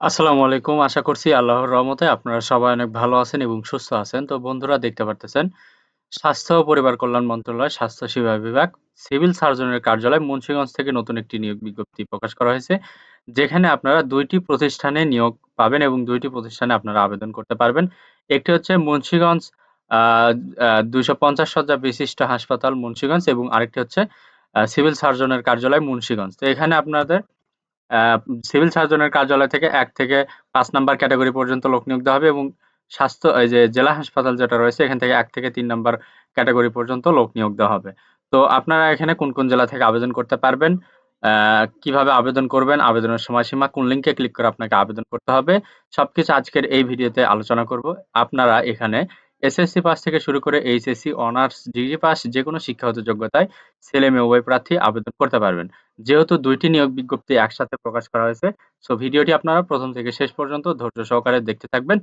আসসালামু আলাইকুম। আশা করছি আল্লাহর রহমতে আপনারা সবাই অনেক ভালো আছেন এবং সুস্থ আছেন। তো বন্ধুরা দেখতে পারতেছেন, স্বাস্থ্য ও পরিবার কল্যাণ মন্ত্রণালয়, স্বাস্থ্য সেবা বিভাগ, সিভিল সার্জনের কার্যালয় মুন্সিগঞ্জ থেকে নতুন একটি নিয়োগ বিজ্ঞপ্তি প্রকাশ করা হয়েছে। যেখানে আপনারা দুইটি প্রতিষ্ঠানে নিয়োগ পাবেন এবং দুইটি প্রতিষ্ঠানে আপনারা আবেদন করতে পারবেন। একটি হচ্ছে মুন্সিগঞ্জ আ ২৫০ শয্যা বিশিষ্ট হাসপাতাল মুন্সিগঞ্জ এবং আরেকটি হচ্ছে সিভিল সার্জনের কার্যালয় মুন্সিগঞ্জ। তো এখানে আপনাদের সিভিল সার্জনের কার্যালয় থেকে এক থেকে পাঁচ নাম্বার ক্যাটাগরি পর্যন্ত লোক নিয়োগ দেওয়া হবে এবং স্বাস্থ্য এই যে জেলা হাসপাতাল যেটা রয়েছে এখান থেকে এক থেকে তিন নাম্বার ক্যাটাগরি পর্যন্ত লোক নিয়োগ দেওয়া হবে। তো আপনারা এখানে কোন, কোন জেলা থেকে আবেদন করতে পারবেন, কীভাবে আবেদন করবেন, আবেদনের সময়সীমা, কোন লিঙ্কে ক্লিক করে আপনাকে আবেদন করতে হবে, সবকিছু আজকের এই ভিডিওতে আলোচনা করব। আপনারা এখানে এসএসসি পাস থেকে শুরু করে এইচএসসি, অনার্স, ডিগ্রি পাস যেকোনো শিক্ষাগত যোগ্যতায় ছেলে-মেয়ে উভয় প্রার্থী আবেদন করতে পারবেন। যেহেতু দুইটি নিয়োগ বিজ্ঞপ্তি একসাথে প্রকাশ করা হয়েছে, সো ভিডিওটি আপনারা প্রথম থেকে শেষ পর্যন্ত ধৈর্য সহকারে দেখতে থাকবেন।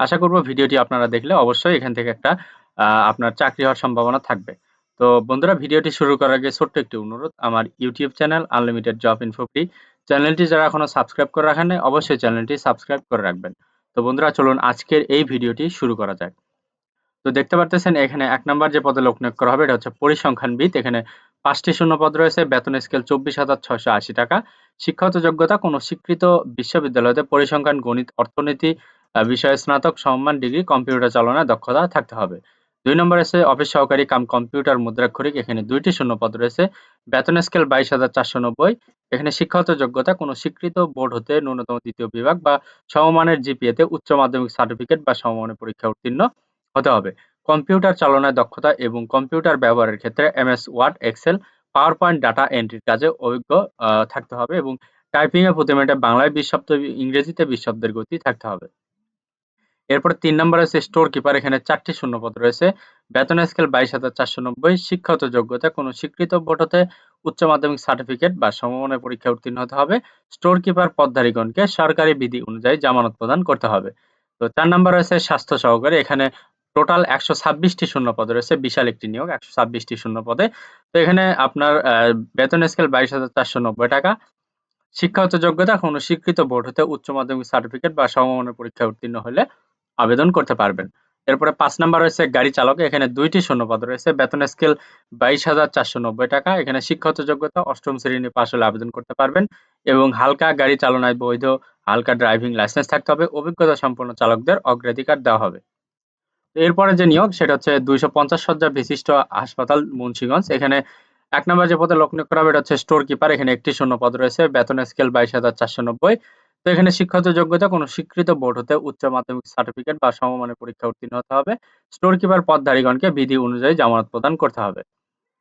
আশা করব ভিডিওটি আপনারা দেখলে অবশ্যই এখান থেকে একটা আপনার চাকরি হওয়ার সম্ভাবনা থাকবে। তো বন্ধুরা ভিডিওটি শুরু করার আগে ছোট্ট একটি অনুরোধ, আমার YouTube channel unlimited job info free চ্যানেলটি যারা এখনও সাবস্ক্রাইব করে রাখেন অবশ্যই চ্যানেলটি সাবস্ক্রাইব করে রাখবেন। তো বন্ধুরা চলুন আজকের এই ভিডিওটি শুরু করা যাক। তো দেখতে পারতেছেন এখানে এক নাম্বার যে পদে লোক নিয়োগ করা হবে এটা হচ্ছে পরিসংখ্যানবিদ। এখানে ৫ টি শূন্য পদ রয়েছে, বেতন স্কেল ২৪,৬৮০ টাকা। শিক্ষাগত যোগ্যতা কোনো স্বীকৃত বিশ্ববিদ্যালয়তে পরিসংখ্যান, গণিত, অর্থনীতি বিষয়ে স্নাতক সম্মান ডিগ্রি, কম্পিউটার চালনায় দক্ষতা থাকতে হবে। দুই নম্বর আছে অফিস সহকারী কাম কম্পিউটার মুদ্রাক্ষরিক। এখানে ২ টি শূন্য পদ রয়েছে, বেতন স্কেল ২২,৪৯০ এখানে শিক্ষাগত যোগ্যতা কোনো স্বীকৃত বোর্ড হতে ন্যূনতম দ্বিতীয় বিভাগ বা সমমানের জিপিএতে উচ্চ মাধ্যমিক সার্টিফিকেট বা সমমানের পরীক্ষা উত্তীর্ণ হতে হবে। কম্পিউটার চালনায় দক্ষতা এবং কম্পিউটার ব্যবহারের ক্ষেত্রে MS Word, Excel, PowerPoint data এন্ট্রির কাজে অভিজ্ঞ থাকতে হবে এবং টাইপিং এ প্রতি মিনিটে বাংলায় ২০ শব্দ, ইংরেজিতে ২০ শব্দের গতি থাকতে হবে। এরপরে ৩ নম্বরে আছে স্টোর কিপার। এখানে ৪ টি শূন্যপদ রয়েছে। বেতন স্কেল ২২,৪৯০ শিক্ষাগত যোগ্যতা কোনো স্বীকৃত হতে উচ্চ মাধ্যমিক সার্টিফিকেট বা সমমানের পরীক্ষায় উত্তীর্ণ হতে হবে। স্টোর কিপার পদধারীগণকে সরকারি বিধি অনুযায়ী জামানত প্রদান করতে হবে। তো ৪ নম্বর রয়েছে স্বাস্থ্য সহকারী। এখানে টোটাল ১২৬ টি শূন্যপদ রয়েছে। বিশাল একটি নিয়োগ ১২৬ টি শূন্যপদে। তো এখানে আপনার বেতন স্কেল ২২,৪৯০ টাকা। শিক্ষাগত যোগ্যতা কোনো স্বীকৃত বোর্ড হতে উচ্চ মাধ্যমিক সার্টিফিকেট বা সমমানের পরীক্ষায় উত্তীর্ণ হলে আবেদন করতে পারবেন। এরপরে পাঁচ নাম্বার রয়েছে গাড়ি চালক। এখানে ২ টি শূন্যপদ রয়েছে। বেতন স্কেল ২২,৪৯০ টাকা। এখানে শিক্ষাগত যোগ্যতা অষ্টম শ্রেণি পাস হলে আবেদন করতে পারবেন এবং হালকা গাড়ি চালনায় বৈধ হালকা ড্রাইভিং লাইসেন্স থাকতে হবে। অভিজ্ঞতা সম্পন্ন চালকদের অগ্রাধিকার দেওয়া হবে। এরপরে যে নিয়োগ সেটা হচ্ছে ২৫০ শয্যা বিশিষ্ট হাসপাতাল মুন্সিগঞ্জ। এখানে এক নম্বর যে পদে লোক নিয়োগ করা হবে এটা হচ্ছে স্টোর কিপার। এখানে একটি শূন্য পদ রয়েছে। বেতন স্কেল ২২,৪৯০ তো এখানে শিক্ষাগত যোগ্যতা কোনো স্বীকৃত বোর্ড হতে উচ্চ মাধ্যমিক সার্টিফিকেট বা সমমানের পরীক্ষা উত্তীর্ণ হতে হবে। স্টোর কিপার পদধারীগণকে বিধি অনুযায়ী জামানত প্রদান করতে হবে।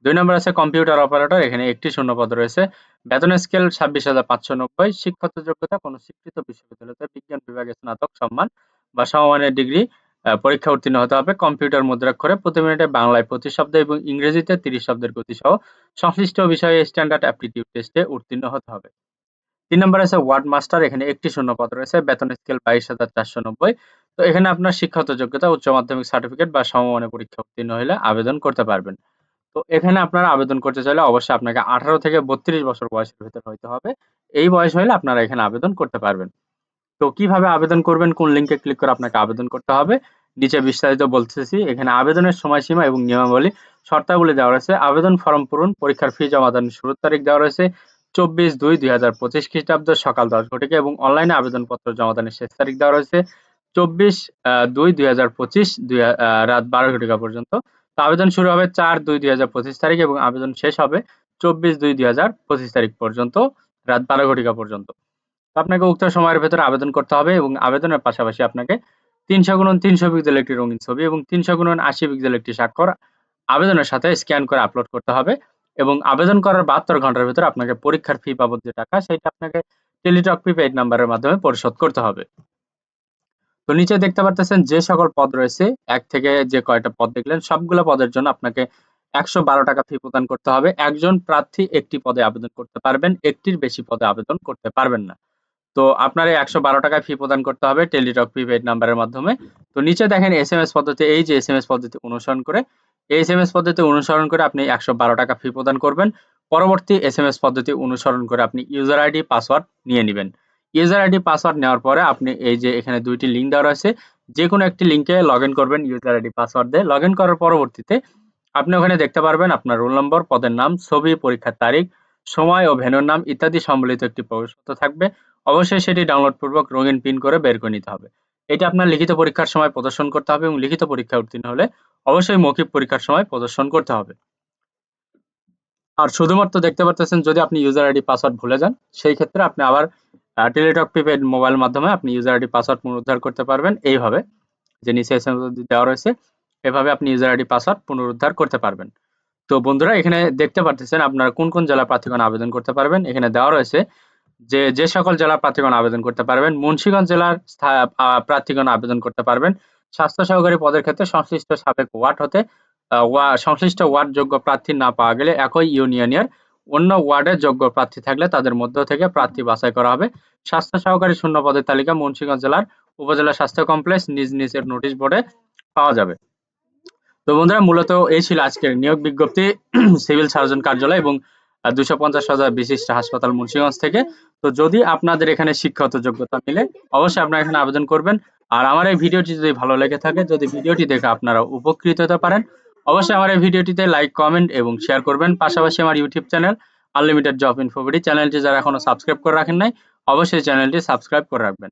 দুই নম্বর আছে কম্পিউটার অপারেটর। এখানে একটি শূন্য পদ রয়েছে। বেতন স্কেল ২৬,৫৯০ শিক্ষাগত যোগ্যতা কোনো স্বীকৃত বিশ্ববিদ্যালয় হতে বিজ্ঞান বিভাগে স্নাতক সম্মান বা সমমানের ডিগ্রি আ পরীক্ষায় উত্তীর্ণ হতে হবে। কম্পিউটার মুদ্রাক্ষরে প্রতি মিনিটে বাংলায় ২৫ শব্দ এবং ইংরেজিতে ৩০ শব্দের গতিসহ সংশ্লিষ্ট বিষয়ে স্ট্যান্ডার্ড অ্যাপটিটিউড টেস্টে উত্তীর্ণ হতে হবে। তিন নম্বর আছে ওয়ার্ড মাস্টার। এখানে একটি শূন্য রয়েছে। বেতন স্কেল ২২,৪৯০ তো এখানে আপনার শিক্ষাগত যোগ্যতা উচ্চ মাধ্যমিক সার্টিফিকেট বা সমমানের পরীক্ষা উত্তীর্ণ হলে আবেদন করতে পারবেন। তো এখানে আপনারা আবেদন করতে চাইলে অবশ্যই আপনাকে ১৮ থেকে ৩২ বছর বয়সের ভেতরে হইতে হবে। এই বয়স হইলে আপনারা এখানে আবেদন করতে পারবেন। তো কীভাবে আবেদন করবেন, কোন লিঙ্কে ক্লিক করে আপনাকে আবেদন করতে হবে, নিচে বিস্তারিত বলতেছি। এখানে আবেদনের সময়সীমা এবং নিয়মাবলী, শর্তাবলী দেওয়া রয়েছে। আবেদন ফর্ম পূরণ, পরীক্ষার ফি জমা দানের শুরুর তারিখ দেওয়া রয়েছে ২৪/২/২০২৫ খ্রিস্টাব্দ সকাল ১০ ঘটিকা এবং অনলাইনে আবেদনপত্র জমা দানের শেষ তারিখ দেওয়া রয়েছে ২৪/২/২০২৫ দুই আ রাত ১২ ঘটিকা পর্যন্ত। তো আবেদন শুরু হবে ৪/২/২০২৫ তারিখ এবং আবেদন শেষ হবে ২৪/২/২০২৫ তারিখ পর্যন্ত রাত ১২ ঘটিকা পর্যন্ত। আপনাকে উক্ত সময়ের ভেতরে আবেদন করতে হবে এবং আবেদনের পাশাপাশি আপনাকে ৩০০x৩০০ পিক্সেল একটি রঙিন ছবি এবং ৩০০x৮০ পিক্সেল একটি স্বাক্ষর আবেদনের সাথে স্ক্যান করে আপলোড করতে হবে এবং আবেদন করার ৭২ ঘণ্টার ভেতরে আপনাকে পরীক্ষার ফি বাবদ যে টাকা সেটা আপনাকে টেলিটক প্রিপেইড নাম্বারের মাধ্যমে পরিশোধ করতে হবে। তো নিচে দেখতে পারতেছেন যে সকল পদ রয়েছে, এক থেকে যে কয়টা পদ দেখলেন, সবগুলা পদের জন্য আপনাকে ১১২ টাকা ফি প্রদান করতে হবে। একজন প্রার্থী একটি পদে আবেদন করতে পারবেন। একটির বেশি পদে আবেদন করতে পারবেন না। তো আপনার এই একশো বারো টাকায় ফি প্রদান করতে হবে টেলিটক প্রিপেড নাম্বারের মাধ্যমে। তো নিচে দেখেন এসএমএস পদ্ধতি এই যে এসএমএস পদ্ধতি অনুসরণ করে এই এসএমএস পদ্ধতি অনুসরণ করে আপনি ১১২ টাকা ফি প্রদান করবেন। পরবর্তী এসএমএস পদ্ধতি অনুসরণ করে আপনি ইউজার আইডি, পাসওয়ার্ড নিয়ে নিবেন। ইউজার আইডি পাসওয়ার্ড নেওয়ার পরে আপনি এই যে এখানে দুইটি লিঙ্ক দেওয়া রয়েছে যে কোনো একটি লিঙ্কে লগ ইন করবেন ইউজার আইডি পাসওয়ার্ড দিয়ে লগ ইন করার পরবর্তীতে আপনি ওখানে দেখতে পারবেন আপনার রোল নম্বর পদের নাম ছবি পরীক্ষার তারিখ সময় ও ভেন্যুর নাম ইত্যাদি সম্বলিত একটি প্রবেশপত্র থাকবে। অবশ্যই সেটি ডাউনলোড পূর্বক রঙিন পিন করে বের করে নিতে হবে। এটা আপনার লিখিত পরীক্ষার সময় প্রদর্শন করতে হবে এবং লিখিত পরীক্ষা উত্তীর্ণ হলে অবশ্যই মৌখিক পরীক্ষার সময় প্রদর্শন করতে হবে। আর শুধুমাত্র দেখতে পাচ্ছেন যদি আপনি ইউজার আইডি পাসওয়ার্ড ভুলে যান, সেই ক্ষেত্রে আপনি আবার টেলিটক প্রিপেড মোবাইল মাধ্যমে আপনি ইউজার আইডি পাসওয়ার্ড পুনরুদ্ধার করতে পারবেন। এইভাবে যে নিচে দেওয়া রয়েছে, এভাবে আপনি ইউজার আইডি পাসওয়ার্ড পুনরুদ্ধার করতে পারবেন। তো বন্ধুরা, এখানে দেখতে পাচ্ছেন আপনারা কোন কোন জেলা প্রার্থীগণ আবেদন করতে পারবেন। এখানে দেওয়া রয়েছে যে যে সকল জেলার প্রার্থীগণ আবেদন করতে পারবেন, মুন্সিগঞ্জ জেলার প্রার্থীগণ আবেদন করতে পারবেন। স্বাস্থ্য সহকারী পদের ক্ষেত্রে সংশ্লিষ্ট সাবেক ওয়ার্ড হতে সংশ্লিষ্ট ওয়ার্ড যোগ্য প্রার্থী না পাওয়া গেলে একই ইউনিয়নের অন্য ওয়ার্ডের যোগ্য প্রার্থী থাকলে তাদের মধ্য থেকে প্রার্থী বাছাই করা হবে। স্বাস্থ্য সহকারী শূন্য পদের তালিকা মুন্সিগঞ্জ জেলার উপজেলা স্বাস্থ্য কমপ্লেক্স নিজ নিজের নোটিশ বোর্ডে পাওয়া যাবে। তো বন্ধুরা, মূলত এই ছিল আজকের নিয়োগ বিজ্ঞপ্তি। সিভিল সার্জন কার্যালয় এবং দুশো পঞ্চাশ হাজার বিশিষ্ট হাসপাতাল মুন্সিগঞ্জ থেকে। তো যদি আপনাদের এখানে শিক্ষাগত যোগ্যতা মিলে, অবশ্যই আপনারা এখানে আবেদন করবেন। আর আমার এই ভিডিওটি যদি ভালো লেগে থাকে, যদি ভিডিওটি দেখে আপনারা উপকৃত হতে পারেন, অবশ্যই আমার এই ভিডিওটিতে লাইক, কমেন্ট এবং শেয়ার করবেন। পাশাপাশি আমার YouTube channel unlimited job info BD চ্যানেলটি যারা এখনও সাবস্ক্রাইব করে রাখেন নাই, অবশ্যই চ্যানেলটি সাবস্ক্রাইব করে রাখবেন।